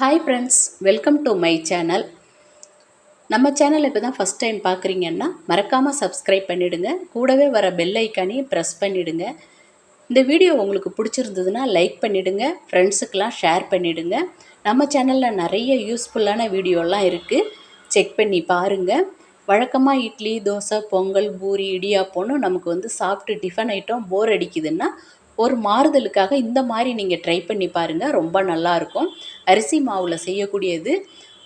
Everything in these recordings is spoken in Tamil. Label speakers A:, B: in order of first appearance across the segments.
A: Hi friends welcome to my channel நம்ம சேனல் இப்போ தான் ஃபஸ்ட் டைம் பார்க்குறீங்கன்னா மறக்காமல் சப்ஸ்கிரைப் பண்ணிவிடுங்க கூடவே வர பெல் ஐக்கானையும் ப்ரெஸ் பண்ணிவிடுங்க இந்த வீடியோ உங்களுக்கு பிடிச்சிருந்ததுன்னா லைக் பண்ணிவிடுங்க ஃப்ரெண்ட்ஸுக்கெலாம் ஷேர் பண்ணிவிடுங்க நம்ம சேனலில் நிறைய யூஸ்ஃபுல்லான வீடியோலாம் இருக்குது செக் பண்ணி பாருங்கள் வழக்கமாக இட்லி தோசை பொங்கல் பூரி இடியாப்போன்னு நமக்கு வந்து சாப்பிட்டு டிஃபன் ஐட்டம் போர் அடிக்குதுன்னா ஒரு மாறுதலுக்காக இந்த மாதிரி நீங்கள் ட்ரை பண்ணி பாருங்கள் ரொம்ப நல்லாயிருக்கும். அரிசி மாவில் செய்யக்கூடியது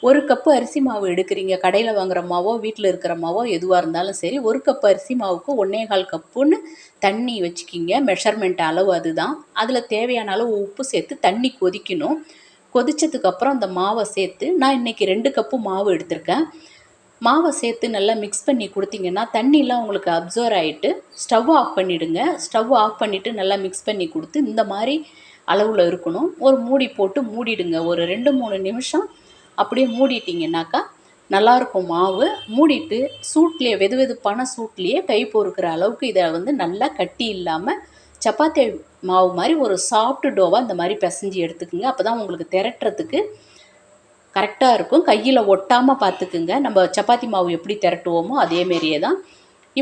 A: ஒரு கப்பு அரிசி மாவு எடுக்கிறீங்க. கடையில் வாங்குகிற மாவோ வீட்டில் இருக்கிற மாவோ எதுவாக இருந்தாலும் சரி ஒரு கப்பு அரிசி மாவுக்கு ஒன்றே கால் கப்புன்னு தண்ணி வச்சுக்கிங்க. மெஷர்மெண்ட் அளவு அதுதான். அதில் தேவையான அளவு உப்பு சேர்த்து தண்ணி கொதிக்கணும். கொதித்ததுக்கப்புறம் அந்த மாவை சேர்த்து நான் இன்றைக்கி ரெண்டு கப்பு மாவு எடுத்திருக்கேன். மாவை சேர்த்து நல்லா மிக்ஸ் பண்ணி கொடுத்தீங்கன்னா தண்ணிலாம் உங்களுக்கு அப்சர்வ் ஆகிட்டு ஸ்டவ் ஆஃப் பண்ணிவிடுங்க ஸ்டவ் ஆஃப் பண்ணிவிட்டு நல்லா மிக்ஸ் பண்ணி கொடுத்து இந்த மாதிரி அளவில் இருக்கணும். ஒரு மூடி போட்டு மூடிடுங்க. ஒரு ரெண்டு மூணு நிமிஷம் அப்படியே மூடிட்டிங்கனாக்கா நல்லாயிருக்கும் மாவு. மூடிட்டு சூட்லேயே வெது வெதுப்பான சூட்லேயே கை பொறுக்கிற அளவுக்கு இதை வந்து நல்லா கட்டி இல்லாமல் சப்பாத்தி மாவு மாதிரி ஒரு சாஃப்ட் டோவாக இந்த மாதிரி பிசைஞ்சு எடுத்துக்கோங்க. அப்போ தான் உங்களுக்கு திரட்டுறதுக்கு கரெக்டாக இருக்கும். கையில் ஒட்டாமல் பார்த்துக்குங்க நம்ம சப்பாத்தி மாவு எப்படி திரட்டுவோமோ அதேமாரியே தான்.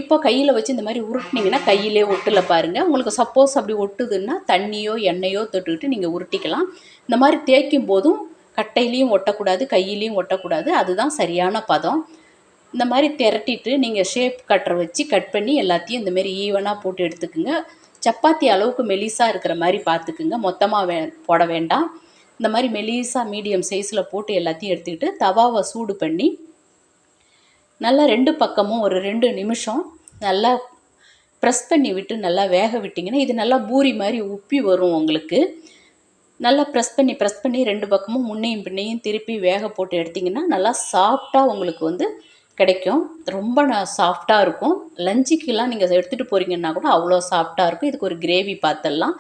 A: இப்போ கையில் வச்சு இந்த மாதிரி உருட்டினீங்கன்னா கையிலே ஒட்டல பாருங்கள் உங்களுக்கு சப்போஸ் அப்படி ஒட்டுதுன்னா தண்ணியோ எண்ணெயோ தொட்டுக்கிட்டு நீங்கள் உருட்டிக்கலாம். இந்த மாதிரி தேய்க்கும் போதும் கட்டையிலையும் ஒட்டக்கூடாது கையிலையும் ஒட்டக்கூடாது. அதுதான் சரியான பதம். இந்த மாதிரி திரட்டிட்டு நீங்கள் ஷேப் கட்டரை வச்சு கட் பண்ணி எல்லாத்தையும் இந்த மாதிரி ஈவனாக போட்டு எடுத்துக்குங்க. சப்பாத்தி அளவுக்கு மெலிசாக இருக்கிற மாதிரி பார்த்துக்குங்க மொத்தமாக வே போட வேண்டாம். இந்த மாதிரி மெலிசாக மீடியம் சைஸில் போட்டு எல்லாத்தையும் எடுத்துக்கிட்டு தவாவை சூடு பண்ணி நல்லா ரெண்டு பக்கமும் ஒரு ரெண்டு நிமிஷம் நல்லா ப்ரெஸ் பண்ணி விட்டு நல்லா வேக விட்டிங்கன்னா இது நல்லா பூரி மாதிரி உப்பி வரும் உங்களுக்கு. நல்லா ப்ரெஸ் பண்ணி ப்ரெஸ் பண்ணி ரெண்டு பக்கமும் முன்னையும் பின்னையும் திருப்பி வேக போட்டு எடுத்திங்கன்னா நல்லா சாஃப்டாக உங்களுக்கு வந்து கிடைக்கும். ரொம்ப சாஃப்டாக இருக்கும். லஞ்சுக்கெலாம் நீங்கள் எடுத்துகிட்டு போகிறீங்கன்னா கூட அவ்வளோ சாஃப்டாக இருக்கும். இதுக்கு ஒரு கிரேவி பார்த்துடலாம்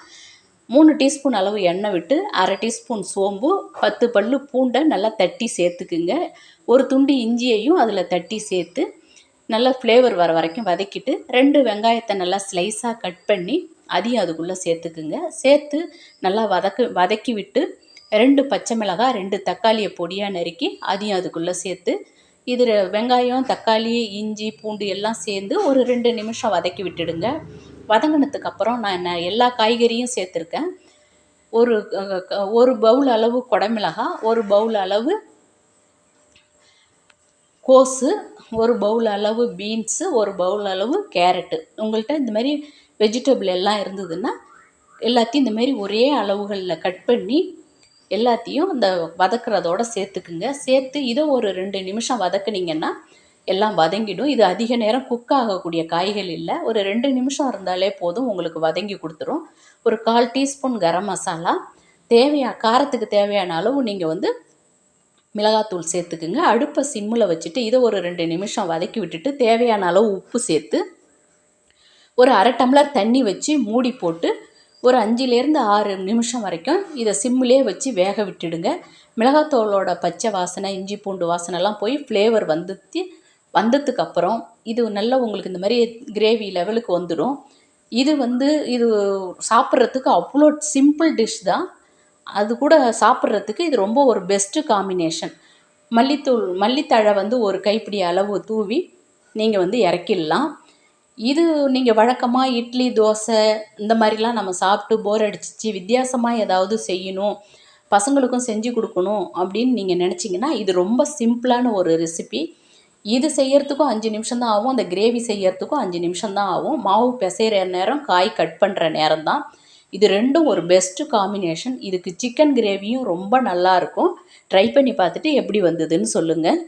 A: மூணு டீஸ்பூன் அளவு எண்ணெய் விட்டு அரை டீஸ்பூன் சோம்பு பத்து பல்லு பூண்டை நல்லா தட்டி சேர்த்துக்குங்க. ஒரு துண்டு இஞ்சியையும் அதில் தட்டி சேர்த்து நல்லா ஃப்ளேவர் வர வரைக்கும் வதக்கிட்டு ரெண்டு வெங்காயத்தை நல்லா ஸ்லைஸாக கட் பண்ணி அதையும் அதுக்குள்ளே சேர்த்துக்குங்க. சேர்த்து நல்லா வதக்கு வதக்கி விட்டு ரெண்டு பச்சை மிளகாய் ரெண்டு தக்காளியை பொடியாக நறுக்கி அதையும் அதுக்குள்ளே சேர்த்து இது வெங்காயம் தக்காளி இஞ்சி பூண்டு எல்லாம் சேர்ந்து ஒரு ரெண்டு நிமிஷம் வதக்கி விட்டுடுங்க. வதங்கினதுக்கப்புறம் அப்புறம் நான் எல்லா காய்கறியும் சேர்த்துருக்கேன். ஒரு ஒரு பவுல் அளவு குடமிளகா ஒரு பவுல் அளவு கோஸு ஒரு பவுல் அளவு பீன்ஸு ஒரு பவுல் அளவு கேரட்டு. உங்கள்கிட்ட இந்த மாதிரி வெஜிடபிள் எல்லாம் இருந்ததுன்னா எல்லாத்தையும் இந்தமாரி ஒரே அளவுகளில் கட் பண்ணி எல்லாத்தையும் அந்த வதக்குறதோடு சேர்த்துக்குங்க. சேர்த்து இதை ஒரு ரெண்டு நிமிஷம் வதக்குனிங்கன்னா எல்லாம் வதங்கிடும். இது அதிக நேரம் குக் ஆகக்கூடிய காய்கள் இல்லை. ஒரு ரெண்டு நிமிஷம் இருந்தாலே போதும் உங்களுக்கு வதங்கி கொடுத்துரும். ஒரு கால் டீஸ்பூன் கரம் மசாலா. தேவையான காரத்துக்கு தேவையான அளவு நீங்கள் வந்து மிளகாத்தூள் சேர்த்துக்குங்க. அடுப்பை சிம்மில் வச்சுட்டு இதை ஒரு ரெண்டு நிமிஷம் வதக்கி விட்டுட்டு தேவையான அளவு உப்பு சேர்த்து ஒரு அரை டம்ளர் தண்ணி வச்சு மூடி போட்டு ஒரு அஞ்சுலேருந்து ஆறு நிமிஷம் வரைக்கும் இதை சிம்மிலே வச்சு வேக விட்டுடுங்க. மிளகாத்தூளோட பச்சை வாசனை இஞ்சி பூண்டு வாசனைலாம் போய் ஃப்ளேவர் வந்து வந்ததுக்கப்புறம் இது நல்லா உங்களுக்கு இந்த மாதிரி கிரேவி லெவலுக்கு வந்துடும் இது வந்து இது சாப்பிட்றதுக்கு அவ்வளோ சிம்பிள் டிஷ் தான். அது கூட சாப்பிட்றதுக்கு இது ரொம்ப ஒரு பெஸ்ட்டு காம்பினேஷன் மல்லித்தூள் மல்லித்தழை வந்து ஒரு கைப்பிடி அளவு தூவி நீங்கள் வந்து இறக்கிடலாம். இது நீங்கள் வழக்கமாக இட்லி தோசை இந்த மாதிரிலாம் நம்ம சாப்பிட்டு போர் அடிச்சிச்சு வித்தியாசமாக ஏதாவது செய்யணும் பசங்களுக்கும் செஞ்சு கொடுக்கணும் அப்படின்னு நீங்கள் நினச்சிங்கன்னா இது ரொம்ப சிம்பிளான ஒரு ரெசிபி இது செய்யறதுக்கும் அஞ்சு நிமிஷம் தான் ஆகும். அந்த கிரேவி செய்யறதுக்கும் அஞ்சு நிமிஷம் தான் ஆகும். மாவு பிசைகிற நேரம் காய் கட் பண்ணுற நேரம் தான் இது ரெண்டும் ஒரு பெஸ்ட்டு காம்பினேஷன் இதுக்கு சிக்கன் கிரேவியும் ரொம்ப நல்லாயிருக்கும் ட்ரை பண்ணி பார்த்துட்டு எப்படி வந்ததுன்னு சொல்லுங்கள்